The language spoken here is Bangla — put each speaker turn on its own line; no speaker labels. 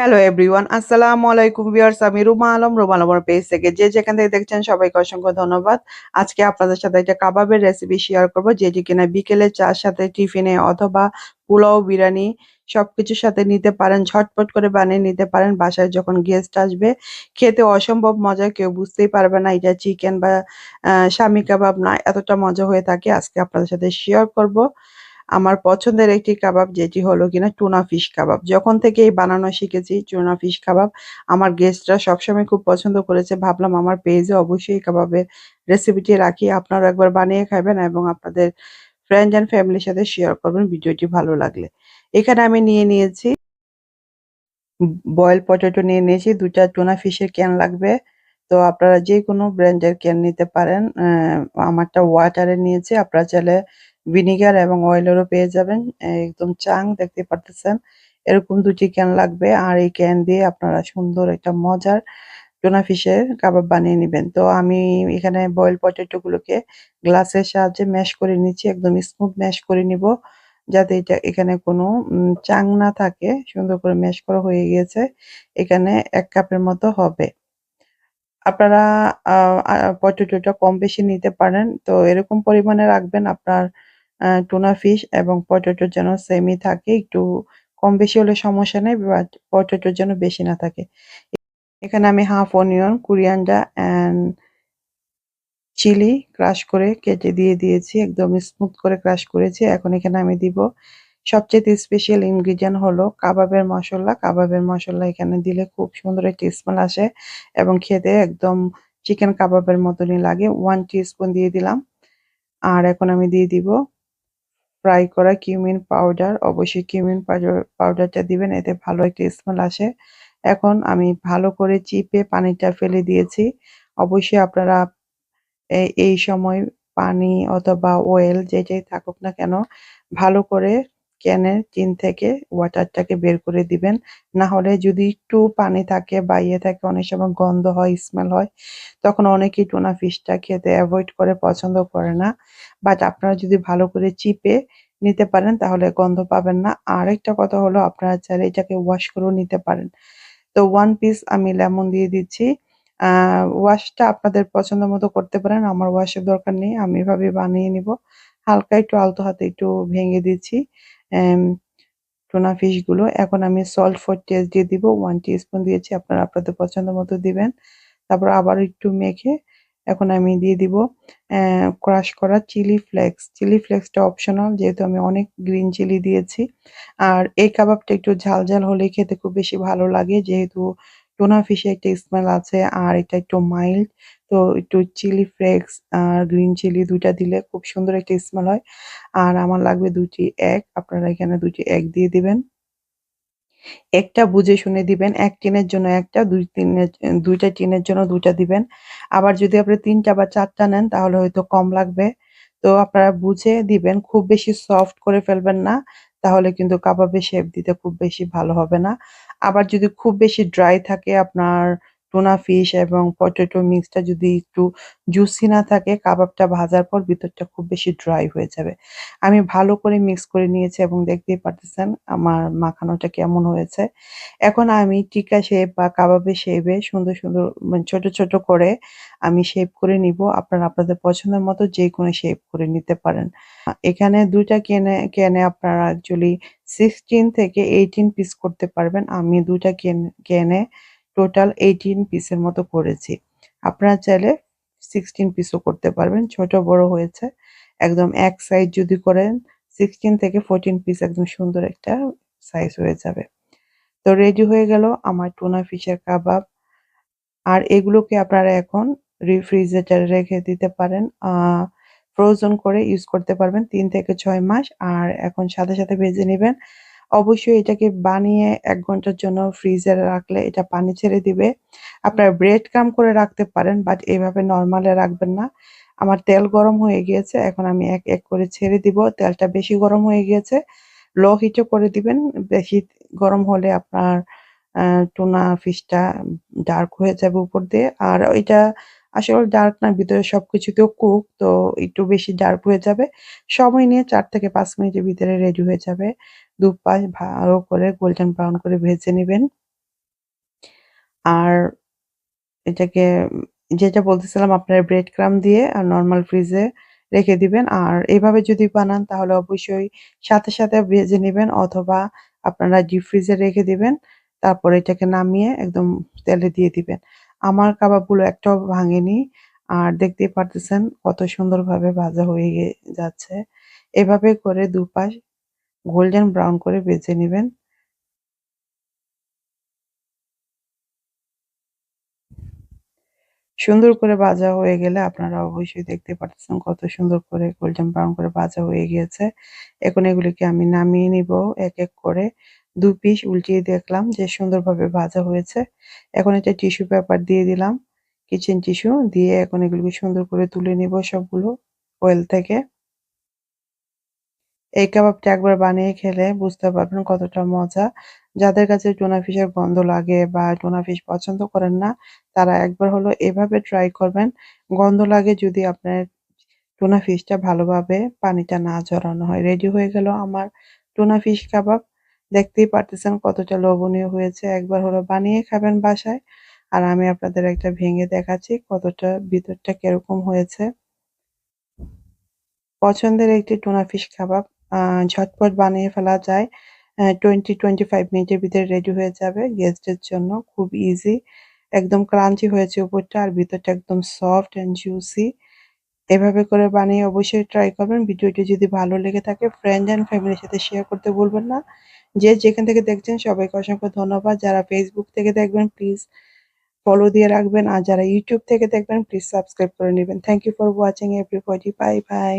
হ্যালো এভরিওয়ান আসসালামু আলাইকুম ভিউয়ার্স আমি রুমা আলম, রুমা আলমের পেজ থেকে। যে যেখান থেকে দেখছেন, সবাইকে অসংখ্য ধন্যবাদ। আজকে আপনাদের সাথে একটা কাবাবের রেসিপি শেয়ার করব যেটি কিনা বিকেলে চার সাথে টিফিনে অথবা পোলাও, বিরিয়ানি সবকিছুর সাথে নিতে পারেন, ঝটপট করে বানিয়ে নিতে পারেন বাসায় যখন গেস্ট আসবে। খেতে অসম্ভব মজা, কেউ বুঝতেই পারবে না, এটা চিকেন বা স্বামী কাবাব না, এতটা মজা হয়ে থাকে। আজকে আপনাদের সাথে শেয়ার করব। আমার পছন্দের একটি কাবাব যেটি হলো কিনা টুনা ফিশ কাবাব। যখন থেকে এই বানানো শিখেছি টুনা ফিশ কাবাব, আমার গেস্টরা সবসময় খুব পছন্দ করেছে। ভাবলাম আমার পেজে অবশ্যই এই কাবাবের রেসিপিটি রাখি। আপনারাও একবার বানিয়ে খাবেন এবং আপনাদের ফ্রেন্ড অ্যান্ড ফ্যামিলির সাথে শেয়ার করবেন, ভিডিওটি ভালো লাগলে। এখানে আমি নিয়ে নিয়েছি বয়েল পটেটো নিয়ে নিয়েছি। দুটা টুনা ফিশের ক্যান লাগবে। তো আপনারা যে কোনো ব্র্যান্ডের ক্যান নিতে পারেন। আমারটা ওয়াটারে নিয়েছি। আপনারা চাইলে ভিনিগার এবং অয়েলেরও পেয়ে যাবেন। একদম চাং দেখতে পারতেছেন। এরকম দুটি ক্যান লাগবে আর এই ক্যান দিয়ে আপনারা সুন্দর একটা মজার টুনা ফিশের কাবাব বানিয়ে নেবেন। তো আমি এখানে বয়েল পটেটো গুলোকে গ্লাসের সাহায্যে ম্যাশ করে নিচ্ছি, একদম স্মুথ ম্যাশ করে নিব, যাতে এটা এখানে কোনো চাং না থাকে। সুন্দর করে ম্যাশ করা হয়ে গিয়েছে। এখানে এক কাপের মতো হবে। আপনারা পটেটোটা কম বেশি নিতে পারেন। তো এরকম পরিমাণে রাখবেন আপনার টুনা ফিশ এবং পটেটো যেন সেমই থাকে। একটু কম বেশি হলে সমস্যা নেই বাট পটেটো যেন বেশি না থাকে। এখানে আমি half onion coriander and chilli crush করে কেটে দিয়ে দিয়েছি। একদম স্মুথ করে ক্রাশ করেছি। এখন এখানে আমি দিব সবচেয়ে স্পেশাল ইনগ্রিডিয়েন্ট হলো কাবাবের মশলা। কাবাবের মশলা এখানে দিলে খুব সুন্দর একটা স্মেল আসে এবং খেতে একদম চিকেন কাবাবের মতনই লাগে। ওয়ান স্পুন দিয়ে দিলাম। আর এখন আমি দিয়ে দিব ফ্রাই করা কিউমিন পাউডার। অবশ্যই কিউমিন পাউডারটা দিবেন, এতে ভালো একটা স্মেল আসে। এখন আমি ভালো করে চিপে পানিটা ফেলে দিয়েছি। অবশ্যই আপনারা এই সময় পানি অথবা ওয়েল যেটাই থাকুক না কেন, ভালো করে ক্যানের টিন থেকে ওয়াটারটাকে বের করে দিবেন। না হলে যদি একটু পানি থাকে বা ইয়ে থাকে, অনেক সময় গন্ধ হয় স্মেল হয়, তখন অনেকেই টুনা ফিশটা খেতে অ্যাভয়েড করে, পছন্দ করে না। বাট আপনারা যদি ভালো করে চিপে নিতে পারেন, তাহলে গন্ধ পাবেন না। আরেকটা কথা হলো, আপনারা চাইলে এটাকে ওয়াশ করেও নিতে পারেন। তো ওয়ান পিস আমি লেমন দিয়ে দিচ্ছি। ওয়াশটা আপনাদের পছন্দ মতো করতে পারেন, আমার ওয়াশের দরকার নেই, আমি এভাবে বানিয়ে নিব। হালকা একটু আলতো হাতে একটু ভেঙে দিচ্ছি। টুনা ফিশগুলো এখন আমি সল্ট ফর টেস্ট দিয়ে দিব। ওয়ান স্পুন দিয়েছি। আপনারা আপনাদের পছন্দ মতো দিবেন। তারপর আবার একটু মেখে এখন আমি দিয়ে দিব ক্রাশ করা চিলি ফ্লেক্স চিলি ফ্লেক্সটা অপশনাল যেহেতু আমি অনেক গ্রিন চিলি দিয়েছি। আর এই কাবাবটা একটু ঝাল ঝাল হলে খেতে খুব বেশি ভালো লাগে, যেহেতু টোনা ফিশে একটা স্মেল আছে আর এটা একটু মাইল্ড তো একটু চিলি ফ্লেক্স আর গ্রিন চিলি দুইটা দিলে খুব সুন্দর একটা স্মেল হয়। আর আমার লাগবে দুটি এক আপনারা এখানে দুটি এক দিয়ে দিবেন। একটা বুঝে শুনে দিবেন, এক টিনের জন্য একটা, দুই টিনের, দুইটা টিনের জন্য দুইটা দিবেন। আবার যদি আপনি তিনটা বা চারটা নেন, তাহলে হয়তো কম লাগবে। তো আপনারা বুঝে দিবেন, খুব বেশি সফট করে ফেলবেন না, তাহলে কিন্তু কাবাবে শেপ দিতে খুব বেশি ভালো হবে না। আবার যদি খুব বেশি ড্রাই থাকে আপনার টুনা ফিশ এবং পটেটো মিক্সটা যদি একটু জুসি না থাকে, কাবাবটা ভাজার পর ভিতরটা খুব বেশি ড্রাই হয়ে যাবে। আমি ভালো করে মিক্স করে নিয়েছি এবং দেখতেই পারতেছেন আমার মাখানোটা কেমন হয়েছে। এখন আমি টিকা শেপ বা কাবাবের শেপে সুন্দর সুন্দর মানে ছোট ছোট করে আমি শেপ করে নিব। আপনারা আপনাদের পছন্দের মতো যে কোনো শেপ করে নিতে পারেন। এখানে দুইটা কেনে কেনে আপনারা অ্যাকচুয়ালি সিক্সটিন থেকে এইটিন পিস করতে পারবেন। আমি দুইটা কেনে টোটাল এইটিন পিসের মতো করেছি। আপনারা চাইলে সিক্সটিন পিসও করতে পারবেন, ছোট, বড় হয়েছে। একদম এক সাইজ যদি করেন সিক্সটিন থেকে ফোরটিন পিস একদম সুন্দর একটা সাইজ হয়ে যাবে। তো রেডি হয়ে গেল আমার টুনা ফিশের কাবাব। আর এগুলোকে আপনারা এখন রেফ্রিজারেটরে রেখে দিতে পারেন ফ্রোজন করে ইউজ করতে পারবেন তিন থেকে ছয় মাস। আর এখন সাথে সাথে ভেজে নেবেন অবশ্যই এটাকে বানিয়ে এক ঘণ্টার জন্য ফ্রিজারে রাখলে এটা পানি ছেড়ে দিবে। আপনারা ব্রেড কাম করে রাখতে পারেন বাট এভাবে নর্মালে রাখবেন না। আমার তেল গরম হয়ে গিয়েছে, এখন আমি এক এক করে ছেড়ে দিব। তেলটা বেশি গরম হয়ে গিয়েছে, লো হিটে করে দিবেন। বেশি গরম হলে আপনার টুনা ফিশটা ডার্ক হয়ে যাবে উপর দিয়ে। আর ওইটা আসলে ডার্ক না, ভিতরে সবকিছুতেও কুক তো একটু বেশি ডার্ক হয়ে যাবে। সময় নিয়ে চার থেকে পাঁচ মিনিটের ভিতরে রেডি হয়ে যাবে। দু পাশ ভালো করে গোল্ডেন ব্রাউন করে ভেজে নেবেন আর এটাকে যেটা বলতেছিলাম আপনার ব্রেড ক্রাম দিয়ে আর নর্মাল ফ্রিজে রেখে দিবেন। আর এভাবে যদি বানান তাহলে অবশ্যই সাথে, সাথে ভেজে নিবেন অথবা আপনারা ডিপ ফ্রিজে রেখে দিবেন। তারপর এটাকে নামিয়ে একদম তেলে দিয়ে দিবেন। আমার কাবাবগুলো একটাও ভাঙেনি। আর দেখতেই পারতেছেন কত সুন্দরভাবে ভাজা হয়ে যাচ্ছে। এভাবে করে দুপাশ গোল্ডেন ব্রাউন করে ভেজে নেবেন সুন্দর করে ভাজা হয়ে গেলে আপনারা অবশ্যই দেখতে পারতেছেন কত সুন্দর করে গোল্ডেন ব্রাউন করে ভাজা হয়ে গিয়েছে। এখন এগুলিকে আমি নামিয়ে নিব এক, এক করে। দু পিস উল্টিয়ে দেখলাম যে সুন্দরভাবে ভাজা হয়েছে। এখন একটা টিস্যু পেপার দিয়ে দিলাম। কিচেন টিস্যু দিয়ে এখন এগুলিকে সুন্দর করে তুলে নিব সবগুলো ওয়েল থেকে। এই কাবাবটা একবার বানিয়ে খেলে বুঝতে পারবেন কতটা মজা। যাদের কাছে টুনা ফিশের গন্ধ লাগে বা টুনা ফিশ পছন্দ করেন না, তারা একবার হলো এভাবে ট্রাই করবেন। গন্ধ লাগে যদি আপনার টুনা ফিশটা ভালোভাবে পানিটা না ঝরানো হয়। রেডি হয়ে গেল আমার টুনা ফিশ কাবাব। দেখতেই পারতেছেন কতটা লোভনীয় হয়েছে। একবার হলো বানিয়ে খাবেন বাসায়। আর আমি আপনাদের একটা ভেঙে দেখাচ্ছি কতটা ভিতরটা কীরকম হয়েছে। পছন্দের একটি টুনা ফিশ কাবাব ঝটপট বানিয়ে ফেলা যায়। টোয়েন্টি 20-25 মিনিটের ভিতরে রেডি হয়ে যাবে গেস্টদের জন্য। খুব ইজি। একদম ক্রাঞ্চি হয়েছে উপরটা আর ভিতরটা একদম সফট অ্যান্ড জুসি। এভাবে করে বানিয়ে অবশ্যই ট্রাই করবেন। ভিডিওটি যদি ভালো লেগে থাকে ফ্রেন্ড অ্যান্ড ফ্যামিলির সাথে শেয়ার করতে ভুলবেন না। যে যেখান থেকে দেখছেন সবাইকে অসংখ্য ধন্যবাদ। যারা ফেসবুক থেকে দেখবেন প্লিজ ফলো দিয়ে রাখবেন। আর যারা ইউটিউব থেকে দেখবেন প্লিজ সাবস্ক্রাইব করে নেবেন thank you for watching everybody. Bye, bye.